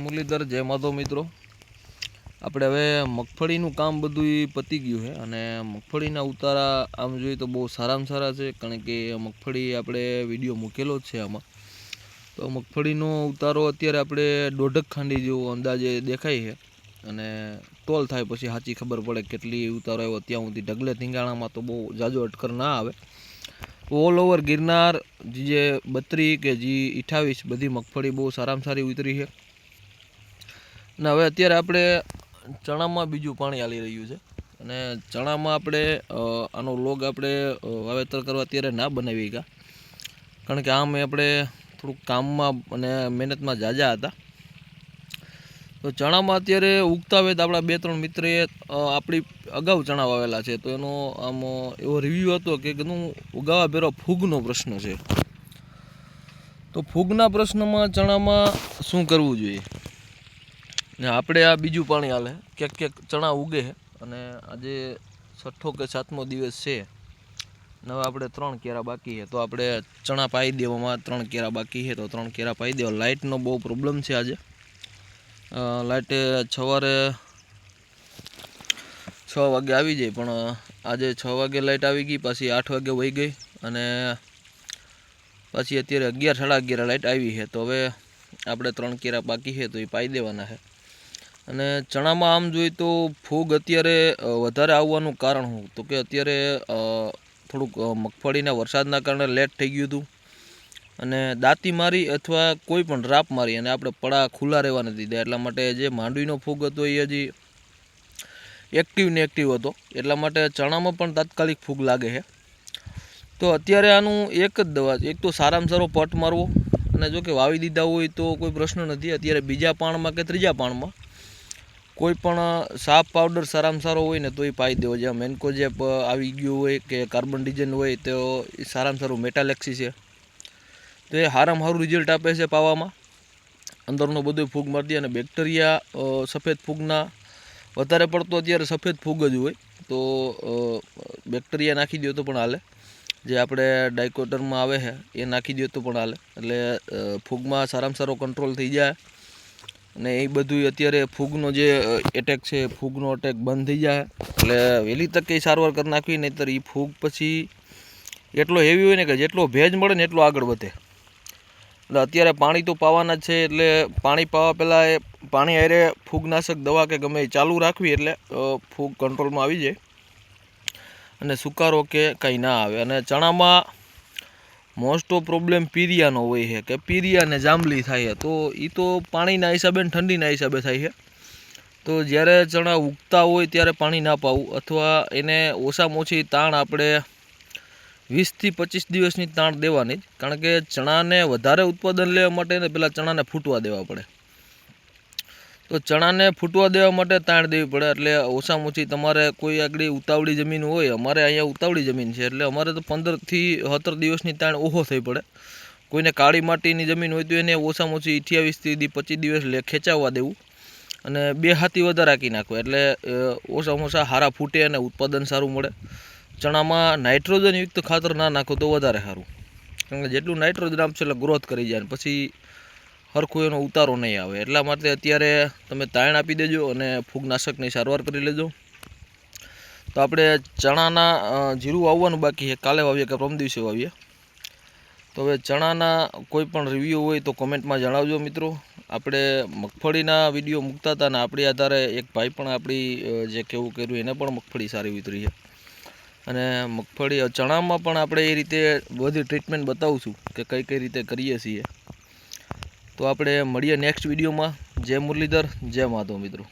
મુરલીધર, જય માધવ મિત્રો. આપણે હવે મગફળીનું કામ બધું પતી ગયું છે અને મગફળીના ઉતારા આમ જોઈએ તો બહુ સારામાં સારા છે, કારણ કે મગફળી આપણે વીડિયો મૂકેલો જ છે આમાં. તો મગફળીનો ઉતારો અત્યારે આપણે દોઢક ખાંડી જેવો અંદાજે દેખાય છે અને તોલ થાય પછી સાચી ખબર પડે કેટલી ઉતારો આવ્યો. ત્યાં સુધી ઢગલે ધીંગાણામાં તો બહુ જાજો અટકર ના આવે. ઓલ ઓવર ગિરનાર, જે બત્રી કે જે અઠાવીસ બધી મગફળી બહુ સારામાં સારી ઉતરી છે. અને હવે અત્યારે આપણે ચણામાં બીજું પાણી હાલી રહ્યું છે. અને ચણામાં આપણે આનો લોગ આપણે વાવેતર કરવા અત્યારે ના બનાવી ગયા કારણ કે આમ આપણે થોડુંક કામમાં અને મહેનતમાં જાજા હતા. તો ચણામાં અત્યારે ઉગતા હોય તો આપણા બે ત્રણ મિત્રએ આપણી અગાઉ ચણા વાવેલા છે. તો એનો આમ એવો રિવ્યૂ હતો કે એનું ઉગાવા ભેરો ફૂગનો પ્રશ્ન છે. તો ફૂગના પ્રશ્નમાં ચણામાં શું કરવું જોઈએ? ને આપણે આ બીજું પાણી હાલે. ક્યાંક ક્યાંક ચણા ઉગે અને આજે છઠ્ઠો કે સાતમો દિવસ છે. નવા આપણે ત્રણ કેરા બાકી છે. તો આપણે ચણા પાઈ દેવામાં ત્રણ કેરા બાકી છે. તો ત્રણ કેરા પાઈ દેવા. લાઇટનો બહુ પ્રોબ્લેમ છે આજે. લાઇટે સવારે છ વાગે આવી જાય, પણ આજે છ વાગે લાઇટ આવી ગઈ, પાછી આઠ વાગે વહી ગઈ અને પાછી અત્યારે અગિયાર, સાડા અગિયાર લાઇટ આવી છે. તો હવે આપણે ત્રણ કેરા બાકી છે, તો એ પાઈ દેવાના છે. અને ચણામાં આમ જોઈએ તો ફૂગ અત્યારે વધારે આવવાનું કારણ હું તો કે અત્યારે થોડુંક મગફળીના વરસાદના કારણે લેટ થઈ ગયું હતું. અને દાંતી મારી અથવા કોઈ પણ રાપ મારી, અને આપણે પડા ખુલ્લા રહેવા નથી દીધા. એટલા માટે જે માંડવીનો ફૂગ હતો એ હજી એક્ટિવ ને એક્ટિવ હતો. એટલા માટે ચણામાં પણ તાત્કાલિક ફૂગ લાગે છે. તો અત્યારે આનું એક જ દવા, એક તો સારામાં સારો પટ મારવો. અને જો કે વાવી દીધા હોય તો કોઈ પ્રશ્ન નથી. અત્યારે બીજા પાણમાં કે ત્રીજા પાણમાં કોઈ પણ સાફ પાવડર સારામાં સારો હોય ને તો એ પાઈ દેવો. જ્યાં મેન્કોજેપ આવી ગયું હોય કે કાર્બન ડિઝાઇન હોય, તો એ સારામાં સારું. મેટાલેક્સી છે. તો એ સારામાં સારું રિઝલ્ટ આપે છે પાવામાં. અંદરનો બધો ફૂગ મારી અને બેક્ટેરિયા સફેદ ફૂગના. વધારે પડતો અત્યારે સફેદ ફૂગ જ હોય. તો બેક્ટેરિયા નાખી દો તો પણ હાલે. જે આપણે ડાયકોટરમાં આવે છે એ નાખી દો તો પણ હાલે. એટલે ફૂગમાં સારામાં સારો કંટ્રોલ થઈ જાય. અને એ બધું અત્યારે ફૂગનો જે એટેક છે, ફૂગનો અટેક બંધ થઈ જાય. એટલે વહેલી તકે સારવાર કરી નાખવી, નહીંતર એ ફૂગ પછી એટલો હેવી હોય ને કે જેટલો ભેજ મળે ને એટલો આગળ વધે. એટલે અત્યારે પાણી તો પાવાના જ છે, એટલે પાણી પાવા પહેલાં એ પાણી આરે ફૂગનાશક દવા કે ગમે એ ચાલુ રાખવી, એટલે ફૂગ કંટ્રોલમાં આવી જાય. અને સુકારો કે કંઈ ના આવે. અને ચણામાં મોસ્ટ ઓફ પ્રોબ્લેમ પીરિયાનો હોય છે, કે પીરિયાને જાંબલી થાય છે. તો એ તો પાણીના હિસાબે ને ઠંડીના હિસાબે થાય છે. તો જ્યારે ચણા ઉગતા હોય ત્યારે પાણી ના પાવું, અથવા એને ઓછામાં ઓછી તાણ આપણે વીસથી પચીસ દિવસની તાણ દેવાની જ, કારણ કે ચણાને વધારે ઉત્પાદન લેવા માટે ને પહેલાં ચણાને ફૂટવા દેવા પડે. તો ચણાને ફૂટવા દેવા માટે તાણ દેવી પડે, એટલે ઓછામાં ઓછી તમારે કોઈ આગળ ઉતાવળી જમીન હોય, અમારે અહીંયા ઉતાવળી જમીન છે, એટલે અમારે તો પંદરથી સત્તર દિવસની તાણ ઓહો થઈ પડે. કોઈને કાળી માટીની જમીન હોય તો એને ઓછામાં ઓછી અઠ્યાવીસથી પચીસ દિવસ લે, ખેંચાવવા દેવું. અને બે હાથી વધારે રાખી નાખવું, એટલે ઓછામાં ઓછા હારા ફૂટે અને ઉત્પાદન સારું મળે. ચણામાં નાઇટ્રોજનયુક્ત ખાતર ના નાખો તો વધારે સારું. કારણ કે જેટલું નાઇટ્રોજન આપશે એટલે ગ્રોથ કરી જાય પછી સરખું એનો ઉતારો નહીં આવે. એટલા માટે અત્યારે તમે તાણ આપી દેજો અને ફૂગનાશકની સારવાર કરી લેજો. તો આપણે ચણાના જીરું વાવવાનું બાકી છે. કાલે વાવીએ કે પ્રમ દિવસે વાવીએ? તો હવે ચણાના કોઈ પણ રિવ્યૂ હોય તો કોમેન્ટમાં જણાવજો મિત્રો. આપણે મગફળીના વીડિયો મૂકતા હતા ને આપણી આધારે એક ભાઈ પણ આપણી જે કેવું કર્યું એને પણ મગફળી સારી ઉતરી છે. અને મગફળી ચણામાં પણ આપણે એ રીતે બધી ટ્રીટમેન્ટ બતાવશું કે કઈ કઈ રીતે કરીએ છીએ. તો આપણે મળીએ નેક્સ્ટ વિડીયોમાં જય મુરલીધર જય માધવ મિત્રો.